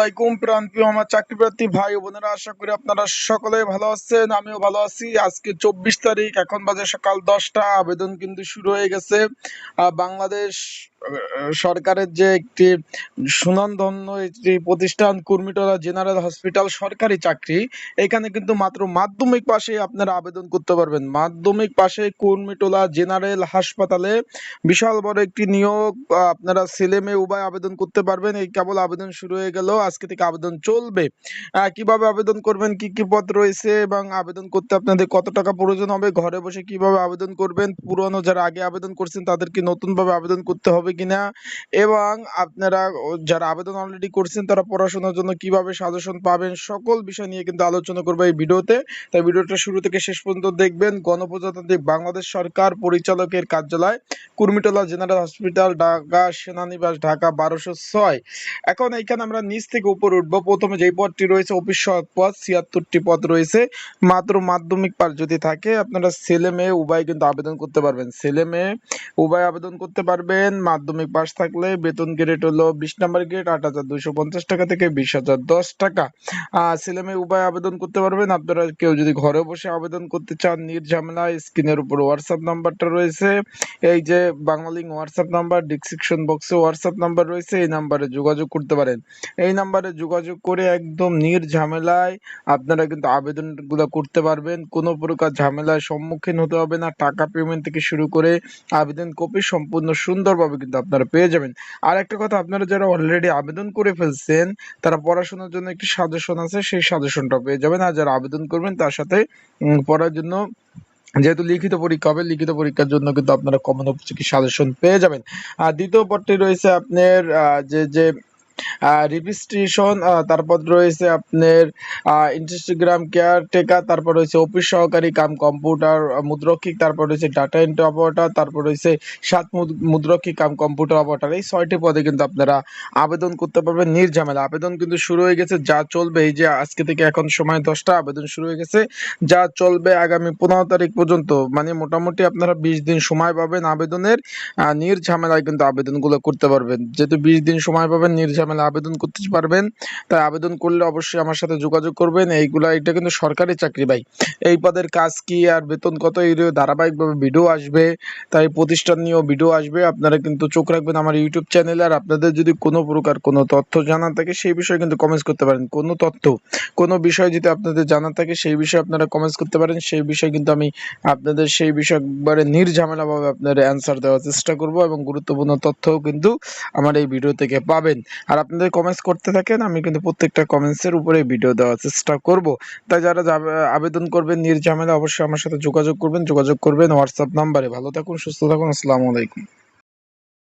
আলাইকুম প্রাণপ্রিয় আমার চাকরি প্রার্থী ভাই বোনেরা, আশা করি আপনারা সকলে ভালো আছেন, আমিও ভালো আছি। আজকে চব্বিশ তারিখ, এখন বাজে সকাল দশটা, আবেদন কিন্তু শুরু হয়ে গেছে। বাংলাদেশ সরকারের যে একটি সুনামধন্য একটি প্রতিষ্ঠান, কুর্মিটোলা জেনারেল হসপিটাল, সরকারি চাকরি, এখানে কিন্তু মাত্র মাধ্যমিক পাশে আপনারা আবেদন করতে পারবেন। মাধ্যমিক পাশে কুর্মিটোলা জেনারেল হাসপাতালে বিশাল বড় একটি নিয়োগ আপনারা ছেলে মেয়ে উভয় আবেদন করতে পারবেন। এই কেবল আবেদন শুরু হয়ে গেল। আজকে থেকে আবেদন চলবে। কীভাবে আবেদন করবেন, কি কি পদ রয়েছে এবং আবেদন করতে আপনাদের কত টাকা প্রয়োজন হবে, ঘরে বসে কীভাবে আবেদন করবেন, পুরনো যারা আগে আবেদন করছেন তাদেরকে নতুন ভাবে আবেদন করতে হবে কিনা এবং আপনারা যারা আবেদন অলরেডি করছেন তারা পড়াশোনার জন্য কীভাবে সাজেশন পাবেন, সকল বিষয় নিয়ে কিন্তু আলোচনা করব এই ভিডিওতে। তাই ভিডিওটা শুরু থেকে শেষ পর্যন্ত দেখবেন। গণপ্রজাতান্ত্রিক বাংলাদেশ সরকার পরিচালকের কার্যালয়, কুর্মিটোলা জেনারেল হসপিটাল, ঢাকা সেনানিবাস, ঢাকা বারোশো ছয়। এখন এইখানে আমরা নিচ থেকে উপরে উঠবো। প্রথমে যেই পদটি রয়েছে অফিস সহায়ক পদ, ছিয়াত্তরটি পদ রয়েছে। মাত্র মাধ্যমিক পাস যদি থাকে, আপনারা ছেলে মেয়ে উভয় কিন্তু আবেদন করতে পারবেন। ছেলে মেয়ে উভয় আবেদন করতে পারবেন। মাধ্যমিক পাস থাকলে বেতন গ্রেড হলো বিশ নাম্বার গ্রেড আট হাজার দুইশো পঞ্চাশ টাকা থেকে বিশ হাজার দশ টাকা। ছেলে মেয়ে উভয় আবেদন করতে পারবেন। আপনারা কেউ যদি ঘরে বসে আবেদন করতে চান নির্ঝামেলা স্ক্রিনের উপর হোয়াটসঅ্যাপ নাম্বারটা রয়েছে। এই যে বাংলালিং হোয়াটসঅ্যাপ নাম্বার ডিসক্রিপশন বক্সে হোয়াটসঅ্যাপ নাম্বার রয়েছে। এই নাম্বারে যোগাযোগ করতে পারেন। এই নাম্বারে যোগাযোগ করে একদম নির্ঝামেলায় আপনারা কিন্তু আবেদনগুলো করতে পারবেন। কোনো প্রকার ঝামেলার সম্মুখীন হতে হবে না। টাকা পেমেন্ট থেকে শুরু করে আবেদন কপি সম্পূর্ণ সুন্দরভাবে কিন্তু আপনারা পেয়ে যাবেন। আর একটা কথা, আপনারা যারা অলরেডি আবেদন করে ফেলছেন, তারা পড়াশোনার জন্য একটি সাজেশন আছে, সেই সাজেশনটা পেয়ে যাবেন। আর যারা আবেদন করবেন, তার সাথে পড়ার জন্য যেহেতু লিখিত পরীক্ষা হবে, লিখিত পরীক্ষার জন্য কিন্তু আপনারা কমন কি সাজেশন পেয়ে যাবেন। আর দ্বিতীয় পদটি রয়েছে আপনার যে যে রেজিস্ট্রেশন তারপর রয়েছে আপনার ইনস্টাগ্রাম কেয়ার টেকার তারপর রয়েছে অফিস সহকারী কাম কম্পিউটার মুদ্রক্ষিক, তারপর রয়েছে ডাটা এন্ট্রি অপারেটর তারপর রয়েছে সাত মুদ- মুদ্রক্ষিক কাম কম্পিউটার অপারেটর এই ছয়টি পদে কিন্তু আপনারা আবেদন করতে পারবেন, নির্ঝামেলা। আবেদন কিন্তু শুরু হয়ে গেছে, যা চলবে, এই যে আজকে থেকে এখন সময় দশটা, আবেদন শুরু হয়ে গেছে, যা চলবে আগামী পনেরো তারিখ পর্যন্ত। মানে মোটামুটি আপনারা বিশ দিন সময় পাবেন আবেদনের নির্ঝামেলায় কিন্তু আবেদনগুলো করতে পারবেন। যেহেতু বিশ দিন সময় পাবেন নির্ঝামেলা আবেদন করতে পারবেন। তাই আবেদন করলে অবশ্যই আমার সাথে যোগাযোগ করবেন। এইগুলা এটা কিন্তু সরকারি চাকরি ভাই। এই পদের কাজ কি আর বেতন কত, এই ধারাবাহিকভাবে ভিডিও আসবে। তাই প্রতিষ্ঠান নিয়েও ভিডিও আসবে। আপনারা কিন্তু চোখ রাখবেন আমার ইউটিউব চ্যানেলে আর আপনাদের যদি কোনো প্রকার কোনো তথ্য জানা থাকে, সেই বিষয়ে কিন্তু কমেন্টস করতে পারেন। কোনো তথ্য, কোনো বিষয় যদি আপনাদের জানা থাকে, সেই বিষয়ে আপনারা কমেন্টস করতে পারেন। সেই বিষয়ে কিন্তু আমি আপনাদের সেই বিষয়ে একবারে নির্ঝামেলাভাবে আপনার অ্যান্সার দেওয়ার চেষ্টা করব এবং গুরুত্বপূর্ণ তথ্যও কিন্তু আমার এই ভিডিও থেকে পাবেন। আর আপনাদের কমেন্টস করতে থাকেন, আমি কিন্তু প্রত্যেকটা কমেন্টসের উপরে ভিডিও দেওয়ার চেষ্টা করব। তাই যারা আবেদন করবেন নির্ঝামেলা অবশ্যই আমার সাথে যোগাযোগ করবেন যোগাযোগ করবেন হোয়াটসঅ্যাপ নাম্বারে ভালো থাকুন, সুস্থ থাকুন, আসসালামু আলাইকুম।